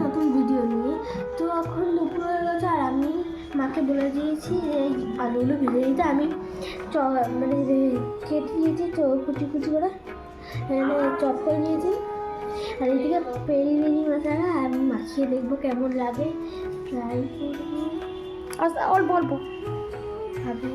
নতুন ভিডিও নিয়ে। তো এখন দুপুর হয়ে গেছে আর আমি মাকে বলে দিয়েছি যে এই আলুগুলো ভেজে দিতে আমি চ মানে কেটে দিয়েছি তো কুচি কুচি করে। চপ করে নিয়েছি। আর এদিকে পেরি পেরি মশলা আমি মাখিয়ে দেখব কেমন লাগে। ট্রাই করব আচ্ছা অল্প অল্প। ভাবি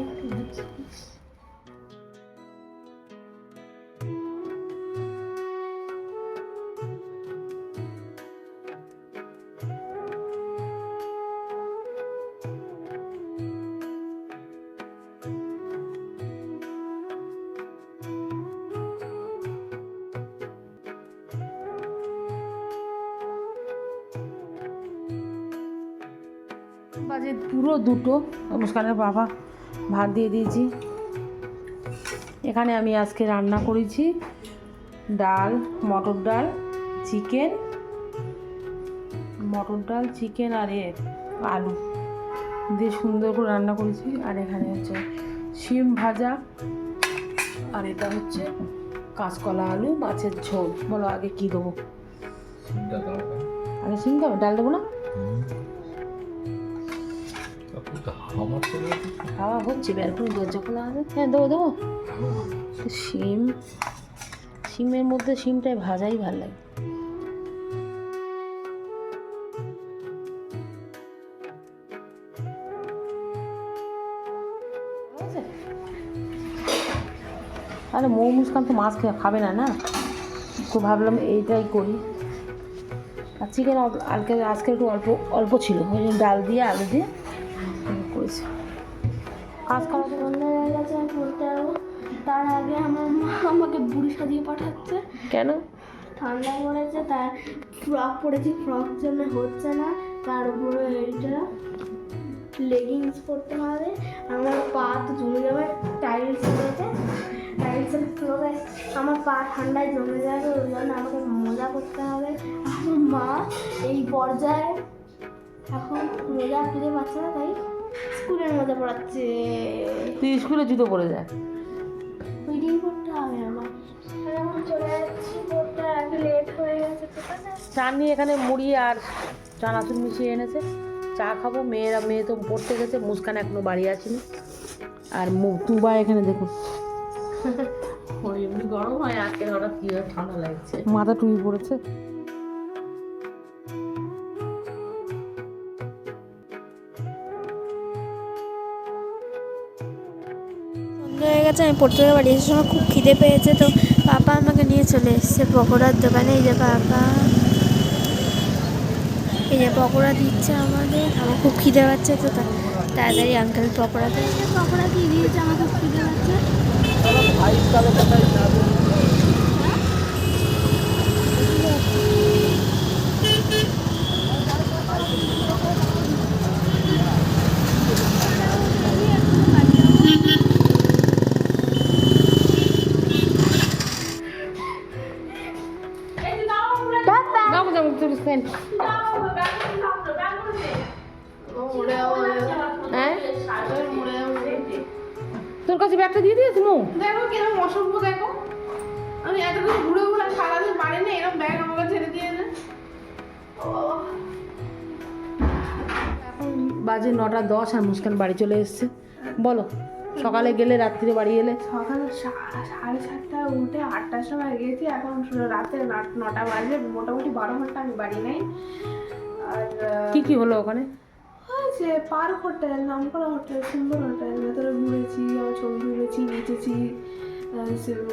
বাজে পুরো দুটো। মুস্কানের বাবা ভাত দিয়ে দিয়েছি। এখানে আমি আজকে রান্না করেছি ডাল মটর ডাল চিকেন মটর ডাল চিকেন আর এ আলু দিয়ে সুন্দর করে রান্না করেছি। আর এখানে হচ্ছে শিম ভাজা আর এটা হচ্ছে কাঁচকলা আলু মাছের ঝোল। বলো আগে কী দেবো? আগে শিম দেবো? ডাল দেবো না? হাওয়া হচ্ছে ব্যালকনি দরজা খোলা আছে হ্যাঁ দেবো দেবো তো শিম শিমের মধ্যে শিমটাই ভাজাই ভালো লাগে। আরে মৌ মুস্কান তো মাছ খা- খাবে না না? তো ভাবলাম এইটাই করি। আর চিকেন আজকে আজকে একটু অল্প অল্প ছিল ওই ডাল দিয়ে আলু দিয়ে। কাজ করা তো সন্ধ্যা হয়ে গেছে আমি পড়তে যাব তার আগে আমার মা আমাকে বুড়ি সাজিয়ে পাঠাচ্ছে কেন? ঠান্ডা পড়েছে তার ফ্রক পরেছি ফ্রক জন্য হচ্ছে না, তার উপরে এইটা লেগিংস পরতে হবে। আমার পা তো জমে যাবে টাইলস হয়েছে টাইলসের ফ্লোরে আমার পা ঠান্ডায় জমে যাবে, ওই জন্য আমাকে মজা করতে হবে। আমার মা এই পর্যায়ে এখন মজা খুঁজে পাচ্ছে না, তাই স্কুলের মোজা পড়াচ্ছে। তুই স্কুলে জুতো পরে যা। ওইটাই করতে হবে আমার। পড়তে আছে? চাটনি এখানে মুড়ি আর চানাচুর মিশিয়ে এনেছে। চা খাব মেয়েরা মেয়ে তো পড়তে গেছে মুস্কান এখনও বাড়ি আসেনি। আর তুবা এখানে এমনি গরম হয় আজকে হঠাৎ কি ঠান্ডা লাগছে। মাথা টুপি পড়েছে হয়ে গেছে আমি পড়তে বাড়ি আসার সময় খুব খিদে পেয়েছে তো পাপা আমাকে নিয়ে চলে এসছে পকোড়ার দোকানে। এই যে পাপা এই যে পকোড়া দিচ্ছে আমাদের আমার খুব খিদে পাচ্ছে তো তাড়াতাড়ি আঙ্কেল পকোড়া দিয়েছে পকোড়া দিয়ে দিয়েছে আমার খুব খিদে পাচ্ছে। যাব? তোর হ্যাঁ? তোর কাছে ব্যাগটা দিয়ে দিয়েছি মৌ। দেখো কীরকম অসভ্য দেখো। আমি এত কিছু ঘুরে ঘুরে সারাদিন বাড়ি নেই এরকম ব্যাগ আমাকে ছেড়ে দিয়ে না এখন বাজে নটা দশ আর মুস্কান বাড়ি চলে এসছে। বলো। সকালে গেলে রাত্রিরে বাড়ি এলে সকাল সাড়ে সাতটা উঠে আটটার সময় গেছি। এখন রাতে নটা বাজে। মোটামুটি বারো ঘণ্টা আমি বাড়ি নেই। আর কি কি হলো ওখানে? হয়েছে পার্ক হোটেল নামকরা হোটেল সুন্দর হোটেল ভেতরে ঘুরেছি আমার ছবি তুলেছি নেচেছি।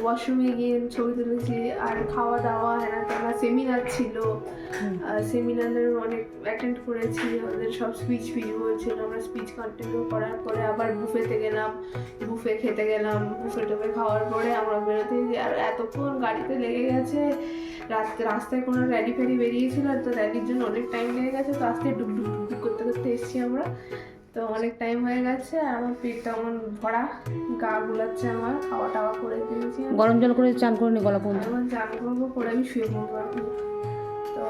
ওয়াশরুমে গিয়ে ছবি তুলেছি আর খাওয়া দাওয়া হ্যাঁ তারা সেমিনার ছিল। সেমিনারের অনেক অ্যাটেন্ড করেছি ওদের সব স্পিচ ফিচ বলছিল আমরা স্পিচ কন্টিনিউ করার পরে আবার বুফেতে গেলাম বুফে খেতে গেলাম বুফে টুফে খাওয়ার পরে আমরা বেরোতে আর এতক্ষণ গাড়িতে লেগে গেছে, রাত, রাস্তায় কোনো র্যালি ফ্যালি বেরিয়েছিল, তো র্যালির জন্য অনেক টাইম লেগে গেছে, তো আস্তে ডুক ডুক ডুক করতে করতে এসেছি আমরা। তো অনেক টাইম হয়ে গেছে আর আমার পেটটা এমন ভরা গা গুলাচ্ছে আমার খাওয়া টাওয়া করে দিয়েছি গরম জল করে চান করে নি গলা পর্যন্ত। চান করব করে আমি শুয়ে পড়ব তো